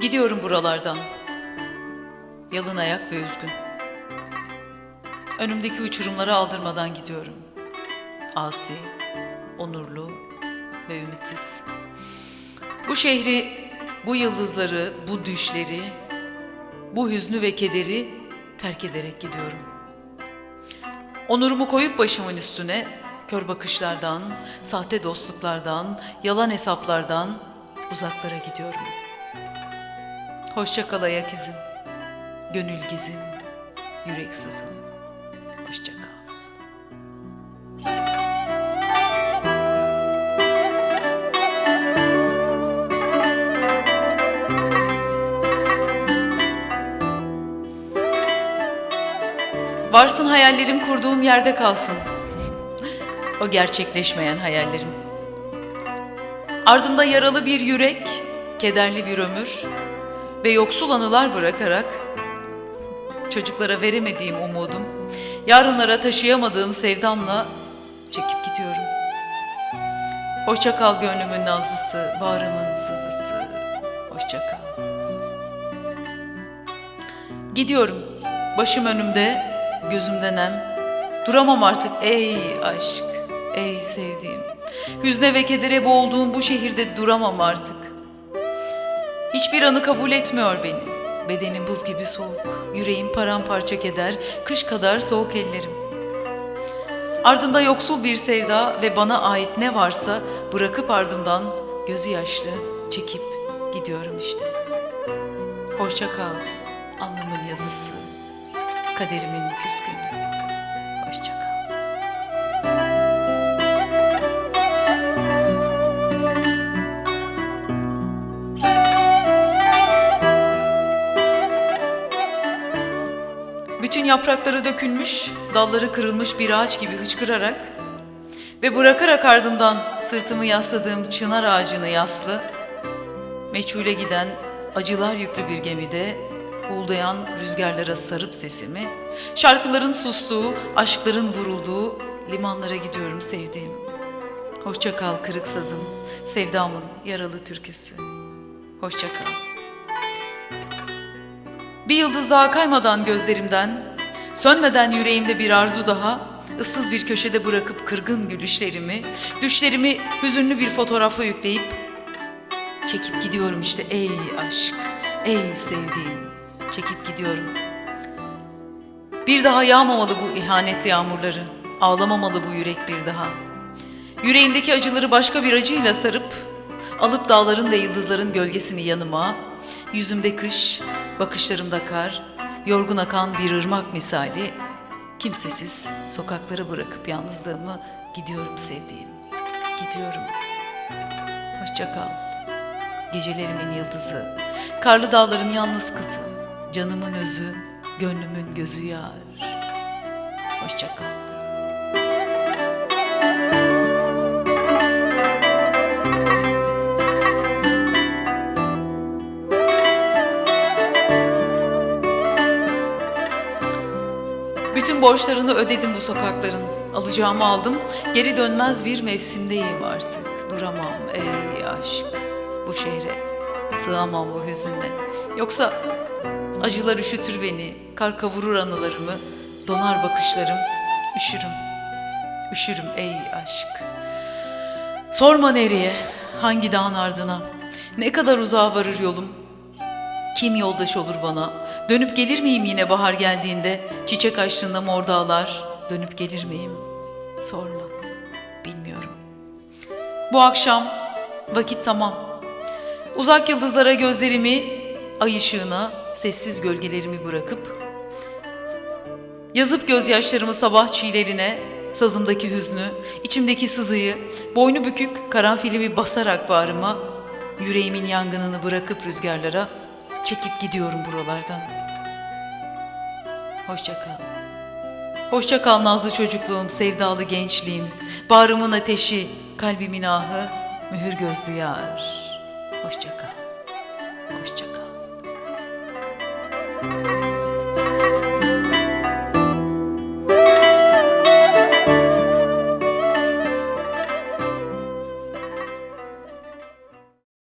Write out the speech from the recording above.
Gidiyorum buralardan. Yalın ayak ve üzgün. Önümdeki uçurumları aldırmadan gidiyorum. Asi, onurlu ve ümitsiz. Bu şehri, bu yıldızları, bu düşleri, bu hüznü ve kederi terk ederek gidiyorum. Onurumu koyup başımın üstüne kör bakışlardan, sahte dostluklardan, yalan hesaplardan uzaklara gidiyorum. Hoşça kal ayak izim, gönül gizim, yürek sızım. Hoşça kal. Varsın hayallerim kurduğum yerde kalsın. o gerçekleşmeyen hayallerim. Ardımda yaralı bir yürek, kederli bir ömür ve yoksul anılar bırakarak çocuklara veremediğim umudum, yarınlara taşıyamadığım sevdamla çekip gidiyorum. Hoşça kal gönlümün nazlısı, bağrımın sızısı. Hoşça kal. Gidiyorum. Başım önümde, gözümde nem. Duramam artık ey aşk, ey sevdiğim. Hüzne ve kedere boğulduğum bu şehirde duramam artık. Hiçbir anı kabul etmiyor beni. Bedenim buz gibi soğuk, yüreğim paramparça keder, kış kadar soğuk ellerim. Ardımda yoksul bir sevda ve bana ait ne varsa bırakıp ardımdan gözü yaşlı çekip gidiyorum işte. Hoşça kal, alnımın yazısı, kaderimin küskünü. Bütün yaprakları dökülmüş, dalları kırılmış bir ağaç gibi hıçkırarak ve bırakarak ardımdan sırtımı yasladığım çınar ağacını yaslı, meçhule giden acılar yüklü bir gemide uğuldayan rüzgarlara sarıp sesimi, şarkıların sustuğu, aşkların vurulduğu limanlara gidiyorum sevdiğim. Hoşça kal kırık sazım, sevdamın yaralı türküsü. Hoşça kal. Bir yıldız daha kaymadan gözlerimden, sönmeden yüreğimde bir arzu daha, ıssız bir köşede bırakıp kırgın gülüşlerimi, düşlerimi hüzünlü bir fotoğrafa yükleyip çekip gidiyorum işte ey aşk, ey sevdiğim, çekip gidiyorum. Bir daha yağmamalı bu ihanet yağmurları, ağlamamalı bu yürek bir daha. Yüreğimdeki acıları başka bir acıyla sarıp, alıp dağların ve yıldızların gölgesini yanıma, yüzümde kış, bakışlarımda kar, yorgun akan bir ırmak misali, kimsesiz sokaklara bırakıp yalnızlığımı gidiyorum sevdiğim, gidiyorum. Hoşça kal, gecelerimin yıldızı, karlı dağların yalnız kızı, canımın özü, gönlümün gözü yar. Hoşça kal. Bütün borçlarını ödedim bu sokakların. Alacağımı aldım. Geri dönmez bir mevsimdeyim artık. Duramam ey aşk bu şehre. Sığamam bu hüzünle. Yoksa acılar üşütür beni. Kar kavurur anılarımı. Donar bakışlarım. Üşürüm. Üşürüm ey aşk. Sorma nereye, hangi dağın ardına. Ne kadar uzağa varır yolum. Kim yoldaş olur bana? Dönüp gelir miyim yine bahar geldiğinde? Çiçek açtığında mor dağlar. Dönüp gelir miyim? Sorma. Bilmiyorum. Bu akşam vakit tamam. Uzak yıldızlara gözlerimi, ay ışığına, sessiz gölgelerimi bırakıp Yazıp gözyaşlarımı sabah çiğlerine, sazımdaki hüznü, içimdeki sızıyı, boynu bükük karanfilimi basarak bağrıma, yüreğimin yangınını bırakıp rüzgarlara çekip gidiyorum buralardan. Hoşça kal. Hoşça kal nazlı çocukluğum, sevdalı gençliğim, bağrımın ateşi, kalbimin ahı, mühür gözlü yar. Hoşça kal. Hoşça kal.